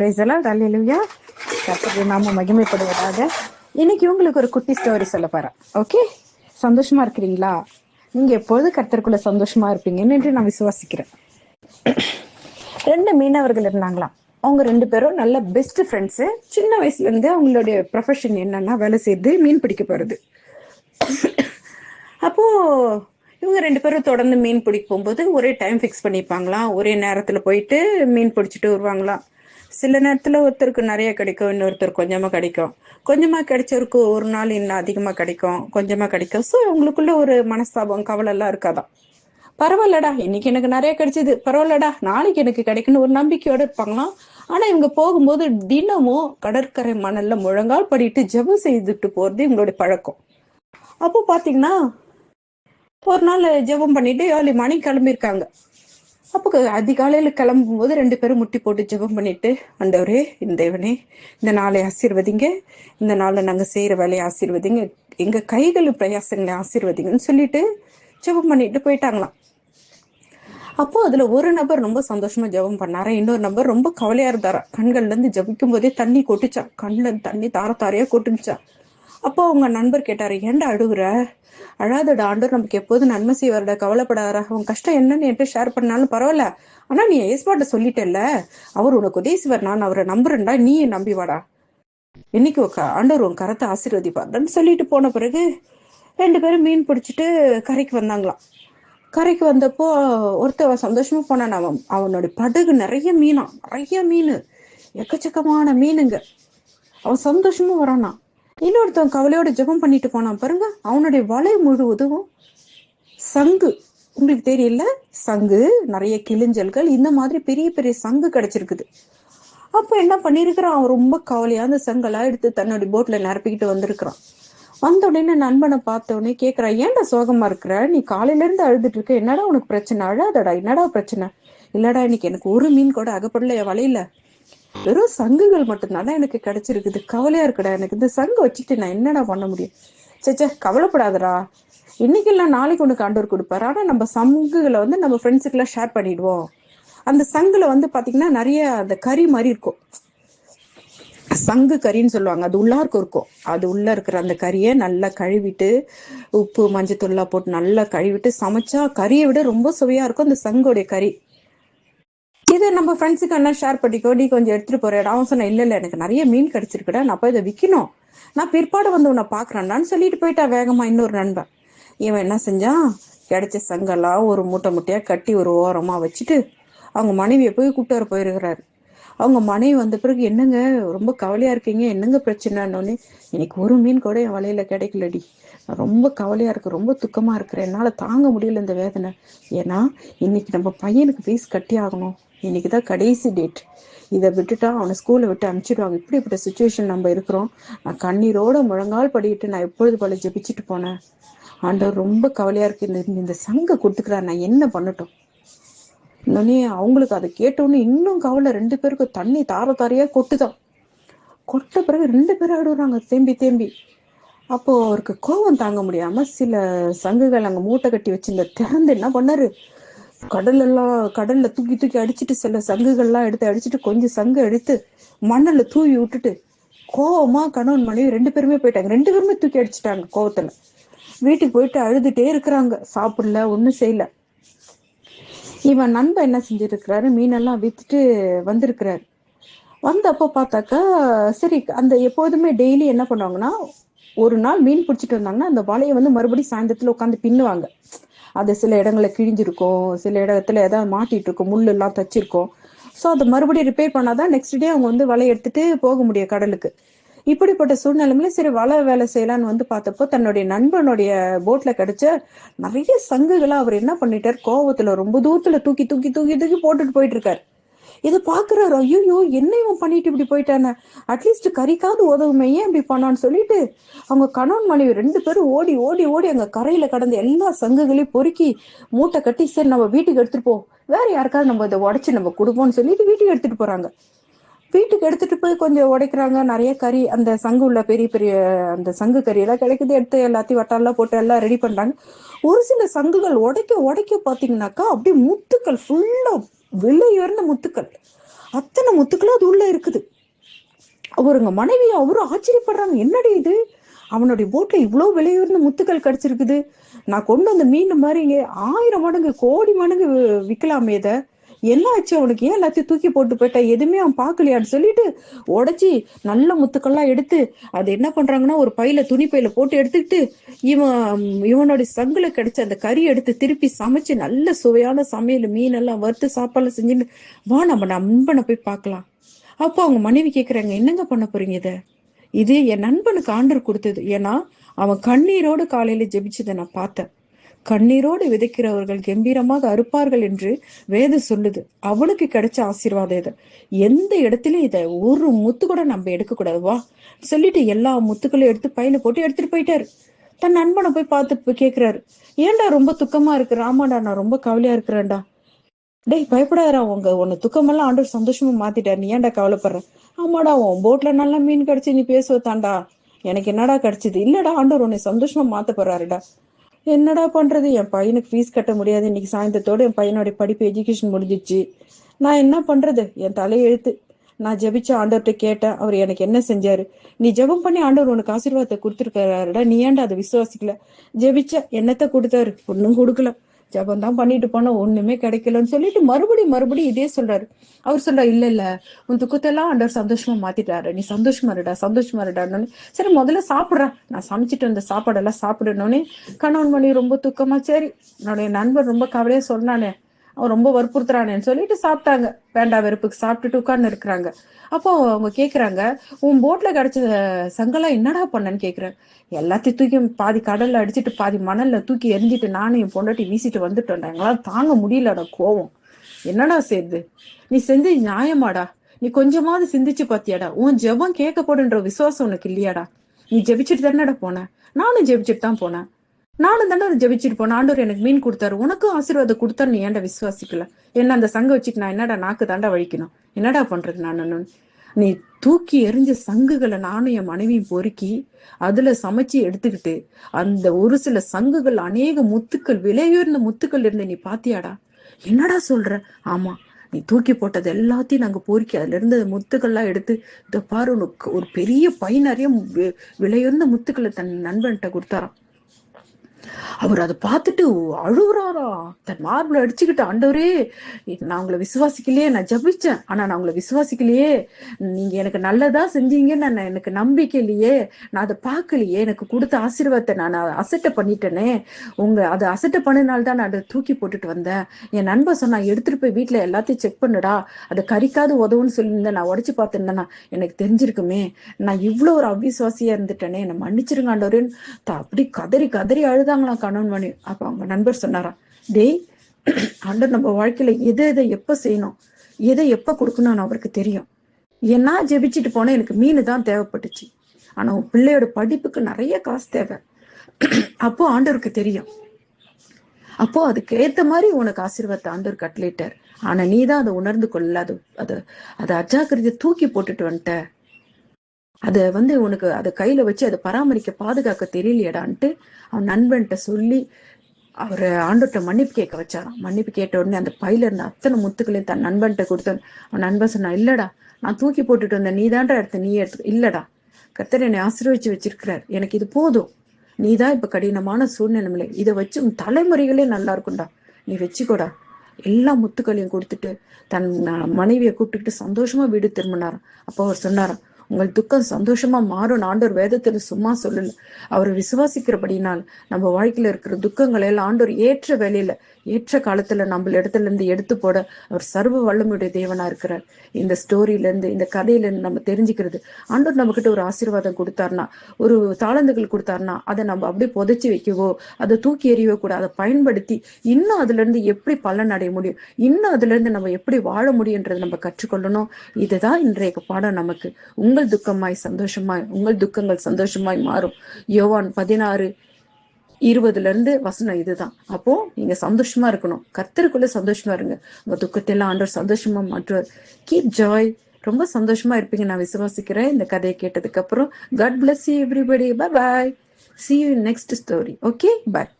பிரைசலாம் அல்லேலூயா கர்த்தருடைய நாம மகிமைப்படுவதாக. இன்னைக்கு உங்களுக்கு ஒரு குட்டி ஸ்டோரி சொல்ல போறேன். ஓகே சந்தோஷமா இருக்கிறீங்களா? நீங்க எப்பொழுது கர்த்தருக்குள்ள சந்தோஷமா இருப்பீங்கன்னு என்று நான் விசுவாசிக்கிறேன். ரெண்டு மீனவர்கள் இருந்தாங்களாம். அவங்க ரெண்டு பேரும் நல்ல பெஸ்ட் ஃப்ரெண்ட்ஸ் சின்ன வயசுல இருந்து அவங்களுடைய ப்ரொஃபஷன் என்னன்னா வேலை செய்து மீன் பிடிக்க போறது. அப்போ இவங்க ரெண்டு பேரும் தொடர்ந்து மீன் பிடிக்க போகும்போது ஒரே டைம் ஃபிக்ஸ் பண்ணிப்பாங்களாம். ஒரே நேரத்துல போயிட்டு மீன் பிடிச்சிட்டு வருவாங்களாம். சில நேரத்துல ஒருத்தருக்கு நிறைய கிடைக்கும் இன்னொருத்தர் கொஞ்சமா கிடைக்கும். கொஞ்சமா கிடைச்சவருக்கு ஒரு நாள் இன்னும் அதிகமா கிடைக்கும் கொஞ்சமா கிடைக்கும். ஸோ உங்களுக்குள்ள ஒரு மனஸ்தாபம் கவலை எல்லாம் இருக்காதான் பரவாயில்லடா இன்னைக்கு எனக்கு நிறைய கிடைச்சது. பரவாயில்லடா நாளைக்கு எனக்கு கிடைக்குன்னு ஒரு நம்பிக்கையோட இருப்பாங்களாம் ஆனா இவங்க போகும்போது தினமும் கடற்கரை மணல்ல முழங்கால் படிட்டு ஜெபம் செய்துட்டு போறது இவங்களுடைய பழக்கம். அப்போ பாத்தீங்கன்னா ஒரு நாள் ஜெபம் பண்ணிட்டு ஏழு மணி கிளம்பியிருக்காங்க. அப்போ அதிகாலையில கிளம்பும் போது ரெண்டு பேரும் முட்டி போட்டு ஜெபம் பண்ணிட்டு ஆண்டவரே இந்த தேவனே இந்த நாளை ஆசீர்வதிங்க. இந்த நாளில் நாங்க செய்யற வேலையை ஆசீர்வதிங்க. எங்க கைகள் பிரயாசங்களை ஆசீர்வதிங்கன்னு சொல்லிட்டு ஜெபம் பண்ணிட்டு போயிட்டாங்களாம். அப்போ அதுல ஒரு நபர் ரொம்ப சந்தோஷமா ஜெபம் பண்ணாரா? இன்னொரு நபர் ரொம்ப கவலையா இருந்தாரா? கண்கள்ல இருந்து ஜபிக்கும் போதே தண்ணி கொட்டுச்சா கண்ணுல தண்ணி தார தாரையா கொட்டுச்சா அப்போ அவங்க நண்பர் கேட்டாரு ஏன்டா அழுகுற? அழாதடா ஆண்டவர் நமக்கு எப்போதும் நன்மை செய்வாருடா கவலைப்படாதடா. உன் கஷ்டம் என்னன்னு என்கிட்ட ஷேர் பண்ணாலும் பரவாயில்ல. ஆனா நீ ஏஸ்பாட்ட சொல்லிட்டல்ல? அவர் உனக்கு உதவி செய்வார் நான் அவரை நம்புறேன்டா நீ நம்பி வாடா. இன்னைக்கு உக்க ஆண்டவர் உன் கரத்தை ஆசீர்வதிப்பார்ன்னு சொல்லிட்டு போன பிறகு ரெண்டு பேரும் மீன் பிடிச்சிட்டு கரைக்கு வந்தாங்களாம். கரைக்கு வந்தப்போ ஒருத்தவன் சந்தோஷமா போனான். அவன் அவனோட படகு நிறைய மீனா நிறைய மீன். எக்கச்சக்கமான மீனுங்க. அவன் சந்தோஷமா வரானா இன்னொருத்தன் கவலையோட ஜெபம் பண்ணிட்டு போனான் பாருங்க. அவனுடைய வலை முழுவதும் சங்கு. உங்களுக்கு தெரியல? சங்கு நிறைய கிளிஞ்சல்கள் இந்த மாதிரி பெரிய பெரிய சங்கு கிடைச்சிருக்குது. அப்ப என்ன பண்ணிருக்கிறான்? அவன் ரொம்ப கவலையா அந்த சங்கெல்லாம் எடுத்து தன்னுடைய போட்ல நிரப்பிக்கிட்டு வந்திருக்கிறான். வந்த உடனே நண்பனை பார்த்த உடனே கேக்குறான் ஏன்டா சோகமா இருக்கிற? நீ காலையில இருந்து அழுதுட்டு இருக்க. என்னடா உனக்கு பிரச்சனை? அழாதடா. என்னடா பிரச்சனை? இல்லடா இன்னைக்கு எனக்கு ஒரு மீன் கூட அகப்படல என் வலையில. வெறும் சங்குகள் மட்டும்தான் எனக்கு கிடைச்சிருக்குது. கவலையா இருக்குடா எனக்கு. இந்த சங்கு வச்சுட்டு நான் என்னடா பண்ண முடியும்? சேச்சே கவலைப்படாதடா. இன்னைக்கு எல்லாம் நாளைக்கு உனக்கு ஆண்டவர் கொடுப்பாரு. ஆனா நம்ம சங்குகளை வந்து நம்ம ஃப்ரெண்ட்ஸுக்கெல்லாம் ஷேர் பண்ணிடுவோம். அந்த சங்குல வந்து பாத்தீங்கன்னா நிறைய அந்த கறி மாதிரி இருக்கும். சங்கு கறின்னு சொல்லுவாங்க. அது உள்ளார்க்கு இருக்கும். அது உள்ள இருக்கிற அந்த கறியை நல்லா கழுவிட்டு உப்பு மஞ்சத்தூள்லாம் போட்டு நல்லா கழுவிட்டு சமைச்சா கறியை விட ரொம்ப சுவையா இருக்கும் அந்த சங்கோடைய கறி. இதை நம்ம ஃப்ரெண்ட்ஸுக்கு என்ன ஷேர் பண்ணிக்கோ. நீ கொஞ்சம் எடுத்துட்டு போற அவன் சொன்ன இல்ல இல்ல எனக்கு நிறைய மீன் கிடைச்சிருக்குடா. நான் போய் இதை விற்கணும் நான் பிற்பாடு வந்து உன்னை பாக்குறேன்டான்னு சொல்லிட்டு போயிட்டா வேகமா இன்னொரு நண்பன். இவன் என்ன செஞ்சான்? கிடைச்ச சங்கெல்லாம் ஒரு மூட்டை முட்டையா கட்டி ஒரு ஓரமா வச்சுட்டு அவங்க மனைவியை போய் கூப்பிட்டு வர போயிருக்கிறாரு. அவங்க மனைவி வந்த பிறகு என்னங்க ரொம்ப கவலையா இருக்கீங்க? என்னங்க பிரச்சனைன்னு இன்னைக்கு ஒரு மீன் கூட என் வலையில கிடைக்கலடி. நான் ரொம்ப கவலையா இருக்கு. ரொம்ப துக்கமா இருக்கிறேன் என்னால தாங்க முடியல இந்த வேதனை. ஏன்னா இன்னைக்கு நம்ம பையனுக்கு ஃபீஸ் கட்டி ஆகணும் இன்னைக்கு தான் கடைசி டேட் இதை விட்டுட்டா அவனை ஸ்கூலை விட்டு அனுப்பிச்சிடுவாங்க. இப்படிப்பட்ட சுச்சுவேஷன் நம்ம இருக்கிறோம். நான் கண்ணீரோட முழங்கால் படிக்கிட்டு நான் எப்பொழுது போல ஜெபிச்சுட்டு போனேன்? ஆண்டவர் ரொம்ப கவலையா இருக்கு. இந்த இந்த சங்க கொடுத்துக்கிறார். நான் என்ன பண்ணட்டும்? இன்னொன்னே அவங்களுக்கு அதை கேட்டோன்னு இன்னும் கவலை. ரெண்டு பேருக்கும் தண்ணி தார தாரையா கொட்டுதான். கொட்ட பிறகு ரெண்டு பேரும் ஆடுறாங்க. தேம்பி தேம்பி. அப்போ அவருக்கு கோபம் தாங்க முடியாம சில சங்குகள் அங்க மூட்டை கட்டி வச்சிருந்த திறந்து என்ன பண்ணாரு? கடல் எல்லாம் கடல்ல தூக்கி தூக்கி அடிச்சிட்டு சில சங்குகள்லாம் எடுத்து அடிச்சிட்டு கொஞ்சம் சங்கு எடுத்து மண்ணுல தூவி விட்டுட்டு கோவமா கணவன் மனைவி ரெண்டு பேருமே போயிட்டாங்க. ரெண்டு பேருமே தூக்கி அடிச்சிட்டாங்க கோவத்துல. வீட்டுக்கு போயிட்டு அழுதுட்டே இருக்கிறாங்க. சாப்பிடல ஒண்ணும் செய்யல. இவன் நண்பன் என்ன செஞ்சிருக்கிறாரு? மீனெல்லாம் வித்துட்டு வந்திருக்கிறாரு. வந்தப்போ பார்த்தாக்கா சரி அந்த எப்போதுமே டெய்லி என்ன பண்ணுவாங்கன்னா ஒரு நாள் மீன் பிடிச்சிட்டு வந்தாங்கன்னா அந்த வலையை வந்து மறுபடியும் சாயந்தரத்துல உட்காந்து பின்னுவாங்க. அது சில இடங்களில் கிழிஞ்சிருக்கும் சில இடத்துல ஏதாவது மாட்டிட்டு இருக்கும் முள்ளெல்லாம் தச்சிருக்கும். ஸோ அதை மறுபடியும் ரிப்பேர் பண்ணாதான் நெக்ஸ்ட் டே அவங்க வந்து வலை எடுத்துட்டு போக முடியும் கடலுக்கு. இப்படிப்பட்ட சூழ்நிலையில சரி வலை வேலை செய்யலான்னு வந்து பார்த்தப்போ தன்னுடைய நண்பனுடைய போட்ல கிடைச்ச நிறைய சங்குகளை அவர் என்ன பண்ணிட்டார் கோவத்துல ரொம்ப தூரத்துல தூக்கி தூக்கி தூக்கி தூக்கி போட்டுட்டு போயிட்டு இருக்காரு. இதை பாக்குறாரு ஐயோ என்ன இவன் பண்ணிட்டு இப்படி போயிட்டானே? அட்லீஸ்ட் கறிக்காவது உதவுமே ஏன் இப்படி பண்ணான்னு சொல்லிட்டு அவங்க கணவன் மனைவி ரெண்டு பேரும் ஓடி ஓடி ஓடி அங்க கரையில கடந்த எல்லா சங்குகளையும் பொறுக்கி மூட்டை கட்டி சரி நம்ம வீட்டுக்கு எடுத்துட்டு போ. வேற யாருக்காவது நம்ம இதை உடச்சு நம்ம கொடுப்போம்னு சொல்லிட்டு வீட்டுக்கு எடுத்துட்டு போறாங்க. வீட்டுக்கு எடுத்துட்டு போய் கொஞ்சம் உடைக்கிறாங்க. நிறைய கறி அந்த சங்கு உள்ள பெரிய பெரிய அந்த சங்கு கறி எல்லாம் கிடைக்குது. எடுத்து எல்லாத்தையும் வட்டாலாம் போட்டு எல்லாம் ரெடி பண்றாங்க. ஒரு சில சங்குகள் உடைக்க உடைக்க பாத்தீங்கன்னாக்கா அப்படியே முத்துக்கள் ஃபுல்லா விலை முத்துக்கள். அத்தனை முத்துக்களும் அது உள்ள இருக்குது. அவருங்க மனைவி அவரும் ஆச்சரியப்படுறாங்க. என்னடி இது? அவனுடைய போட்ல இவ்வளவு விலையுயர்ந்த முத்துக்கள் கிடைச்சிருக்குது. நான் கொண்டு வந்த மீன் மாதிரி ஆயிரம் மடங்கு கோடி மடங்கு விற்கலாமே இதை. என்ன ஆச்சு அவனுக்கு? ஏன் எல்லாத்தையும் தூக்கி போட்டு போயிட்டா? எதுவுமே அவன் பார்க்கலையான்னு சொல்லிட்டு உடச்சி நல்ல முத்துக்கள்லாம் எடுத்து அது என்ன பண்றாங்கன்னா ஒரு பையில துணி பையில போட்டு எடுத்துக்கிட்டு இவன் இவனுடைய சங்குல கிடைச்ச அந்த கறி எடுத்து திருப்பி சமைச்சு நல்ல சுவையான சமையல் மீன் எல்லாம் வறுத்து சாப்பாடுல செஞ்சுட்டு வா நம்ம நண்பனை போய் பார்க்கலாம். அப்போ அவங்க மனைவி கேக்குறாங்க என்னங்க பண்ண போறீங்க இத? இது என் நண்பனுக்கு ஆண்டர் கொடுத்தது. ஏன்னா அவன் கண்ணீரோடு காலையில ஜெபிச்சதை நான் பார்த்தேன். கண்ணீரோடு விதைக்கிறவர்கள் கம்பீரமாக அறுப்பார்கள் என்று வேதம் சொல்லுது. அவளுக்கு கிடைச்ச ஆசீர்வாதம் இது. எந்த இடத்துலயும் இதை ஒரு முத்து கூட நம்ம எடுக்கக்கூடாது. வா. சொல்லிட்டு எல்லா முத்துக்களையும் எடுத்து பையில போட்டு எடுத்துட்டு போயிட்டாரு. தன் நண்பனை போய் பார்த்து போய் கேக்குறாரு. ஏன்டா ரொம்ப துக்கமா இருக்கு? ராமாடா நான் ரொம்ப கவலையா இருக்கிறேன்டா. டேய் பயப்படாதரா உங்க உன்னை துக்கமெல்லாம் ஆண்டவர் சந்தோஷமா மாத்திட்டார். நீ ஏன்டா கவலைப்படுற? ஆமாடா உன் போட்ல நல்லா மீன் கிடைச்சு நீ பேசுவதாண்டா எனக்கு என்னடா கிடைச்சது? இல்லடா ஆண்டவர் உன்னை சந்தோஷமா மாத்த போறாருடா. என்னடா பண்றது? என் பையனுக்கு ஃபீஸ் கட்ட முடியாது. இன்னைக்கு சாயந்தரத்தோடு என் பையனுடைய படிப்பு எஜுகேஷன் முடிஞ்சிச்சு நான் என்ன பண்றது? என் தலையெழுத்து நான் ஜெபிச்ச ஆண்டவர்கிட்ட கேட்டேன். அவர் எனக்கு என்ன செஞ்சாரு? நீ ஜெபம் பண்ணி ஆண்டவர் உனக்கு ஆசீர்வாதத்தை கொடுத்துருக்காருடா நீ ஏன்டா அதை விசுவாசிக்கல? ஜெபிச்ச என்னத்தை கொடுத்தாரு? ஒன்னும் கொடுக்கல. ஜெபம் தான் பண்ணிட்டு போனா ஒண்ணுமே கிடைக்கலன்னு சொல்லிட்டு மறுபடியும் மறுபடியும் இதே சொல்றாரு. அவர் சொல்றாரு இல்ல இல்ல உன் துக்கத்தெல்லாம் ஆண்டவர் சந்தோஷமா மாத்திட்டாரு. நீ சந்தோஷமா இருடா சந்தோஷமா இருடான்னு சரி முதல்ல சாப்பிடுறா. நான் சமைச்சிட்டு வந்த சாப்பாடெல்லாம் சாப்பிடணும்னு கணவன் மணி ரொம்ப துக்கமா சரி. என்னுடைய நண்பர் ரொம்ப கவலையா சொன்னானே ரொம்ப வற்புறுத்துறானேன்னு சொல்லிட்டு சாப்பிட்டாங்க. வேண்டா வெறுப்புக்கு சாப்பிட்டுட்டு உட்கார்ந்து இருக்கிறாங்க. அப்போ அவங்க கேக்குறாங்க உன் போட்ல கிடைச்ச சங்கெல்லாம் என்னடா பண்ணன்னு கேக்குறேன். எல்லாத்தையும் தூக்கி பாதி கடல்ல அடிச்சுட்டு பாதி மணல்ல தூக்கி எரிஞ்சிட்டு நானும் என் பொண்டாட்டி வீசிட்டு வந்துட்டோம்டா. எங்களால தாங்க முடியலடா கோவம். என்னடா செய்யுது நீ செஞ்சு நியாயமாடா. நீ கொஞ்சமாவது சிந்திச்சு பாத்தியாடா. உன் ஜெபம் கேட்கப்படுன்ற விசுவாசம் உனக்கு இல்லையாடா. நீ ஜெபிச்சுட்டு தானடா போன? நானும் ஜெபிச்சுட்டு தான் போனேன். நானும் தாண்டா அதை ஜபிச்சிருப்போம் ஆண்டவர் எனக்கு மீன் கொடுத்தாரு. உனக்கும் ஆசீர்வாதம் கொடுத்தாரு நீ ஏன்டா விசுவாசிக்கல? என்ன அந்த சங்க வச்சுட்டு நான் என்னடா நாக்கு தாண்டா வழிக்கணும் என்னடா பண்றது நான் நீ தூக்கி எறிஞ்ச சங்குகளை நானும் என் மனைவியும் பொறுக்கி அதுல சமைச்சு எடுத்துக்கிட்டு அந்த ஒரு சில சங்குகள் அநேக முத்துக்கள் விலையுயர்ந்த முத்துக்கள் இருந்த நீ பாத்தியாடா? என்னடா சொல்ற? ஆமா நீ தூக்கி போட்டது எல்லாத்தையும் நாங்க பொறுக்கி அதுல இருந்த முத்துக்கள்லாம் எடுத்து இதை பாரு உனக்கு ஒரு பெரிய பை நிறைய விலையுயர்ந்த முத்துக்களை தன் நண்பன்கிட்ட கொடுத்தாராம். அவர் அதை பார்த்துட்டு அழுகுறாரா? தன் மார்பிள் அடிச்சுக்கிட்டு ஆண்டவரே நான் உங்களை விசுவாசிக்கலையே நான் ஜபிச்சேன். ஆனா நான் உங்களை விசுவாசிக்கலையே. நீங்க எனக்கு நல்லதா செஞ்சீங்கன்னு நான் எனக்கு நம்பிக்கை இல்லையே. நான் அதை பார்க்கலையே. எனக்கு கொடுத்த ஆசீர்வாதத்தை நான் அசட்டை பண்ணிட்டேனே. உங்க அதை அசட்டை பண்ணினால தான் நான் அதை தூக்கி போட்டுட்டு வந்தேன். என் நண்பன் சொன்னா எடுத்துட்டு போய் வீட்டுல எல்லாத்தையும் செக் பண்ணுடா. அதை கறிக்காது உதவுன்னு சொல்லியிருந்தேன். நான் உடச்சு பார்த்திருந்தேன்னா எனக்கு தெரிஞ்சிருக்குமே. நான் இவ்வளவு ஒரு அவிசுவாசியா இருந்துட்டேனே. என்னை மன்னிச்சிருங்க ஆண்டவரேன்னு அப்படி கதறி கதறி அழுதாங்களாம் கணவன் மணி அப்ப அவங்க நண்பர் சொன்னாராம் டேய் ஆண்டவர் நம்ம வாழ்க்கையில எதை எதை எப்ப செய்யணும்? எதை எப்ப கொடுக்கணும்னு அவருக்கு தெரியும். ஏன்னா ஜெபிச்சுட்டு போனா எனக்கு மீன் தான் தேவைப்பட்டுச்சு. ஆனா உன் பிள்ளையோட படிப்புக்கு நிறைய காசு தேவை. அப்போ ஆண்டவருக்கு தெரியும். அப்போ அதுக்கு ஏத்த மாதிரி உனக்கு ஆசீர்வாதத்தை ஆண்டவர் கட்டளிட்டார் ஆனா நீ தான் அதை உணர்ந்து கொள்ளல அது அது அதை அஜாக்கிரதையை தூக்கி போட்டுட்டு வந்துட்ட. அதை வந்து உனக்கு அதை கையில வச்சு அதை பராமரிக்க பாதுகாக்க தெரியலையடான்ட்டு அவன் நண்பன்கிட்ட சொல்லி அவர் ஆண்டோட்ட மன்னிப்பு கேட்க வச்சாராம். மன்னிப்பு கேட்ட உடனே அந்த பையில இருந்த அத்தனை முத்துக்களையும் தன் நண்பன்கிட்ட கொடுத்தான் அவன் நண்பன் சொன்னான் இல்லடா நான் தூக்கி போட்டுட்டு வந்தேன். நீ தான்டா எடுத்த நீ எடுத்து இல்லடா கர்த்தர் என்னை ஆசீர்வச்சு வச்சிருக்கிறார். எனக்கு இது போதும். நீ தான் இப்ப கடினமான சூழ்நிலையில. இதை வச்சு உன் தலைமுறைகளே நல்லா இருக்கும்டா. நீ வச்சுக்கோடா. எல்லா முத்துக்களையும் கொடுத்துட்டு தன் மனைவியை கூப்பிட்டுக்கிட்டு சந்தோஷமா வீடு திரும்பினாராம். அப்போ அவர் சொன்னாராம் உங்கள் துக்கம் சந்தோஷமா மாறும் ஆண்டோர் வேதத்துல சும்மா சொல்லல. அவர் விசுவாசிக்கிறபடினால் நம்ம வாழ்க்கையில இருக்கிற துக்கங்களை எல்லாம் ஆண்டோர் ஏற்ற வேலையில ஏற்ற காலத்துல நம்ம இடத்துல இருந்து எடுத்து போட அவர் சர்வ வல்லமையுடைய தேவனா இருக்கிறார். இந்த ஸ்டோரியில இருந்து இந்த கதையில இருந்து நம்ம தெரிஞ்சுக்கிறது. ஆண்டவர் நம்ம கிட்ட ஒரு ஆசீர்வாதம் கொடுத்தாருன்னா ஒரு தாளந்துகள் கொடுத்தாருன்னா அதை நம்ம அப்படியே புதைச்சி வைக்கவோ அதை தூக்கி எறியவோ கூட அதை பயன்படுத்தி இன்னும் அதுல இருந்து எப்படி பலன் அடைய முடியும்? இன்னும் அதுல இருந்து நம்ம எப்படி வாழ முடியும்ன்றதை நம்ம கற்றுக்கொள்ளணும். இதுதான் இன்றைய பாடம் நமக்கு. உங்கள் துக்கமாய் சந்தோஷமாய் உங்கள் துக்கங்கள் சந்தோஷமாய் மாறும். யோவான் பதினாறு இருபதுல இருந்து வசனம் இதுதான். அப்போ நீங்க சந்தோஷமா இருக்கணும். கர்த்தருக்குள்ள சந்தோஷமா இருங்க. உங்க துக்கத்தெல்லாம் ஆண்டவர் சந்தோஷமா மாற்றுவார். கீப் ஜாய் ரொம்ப சந்தோஷமா இருப்பீங்க. நான் விசுவாசிக்கிறேன். இந்த கதையை கேட்டதுக்கு அப்புறம் God bless you everybody bye bye see you next story okay okay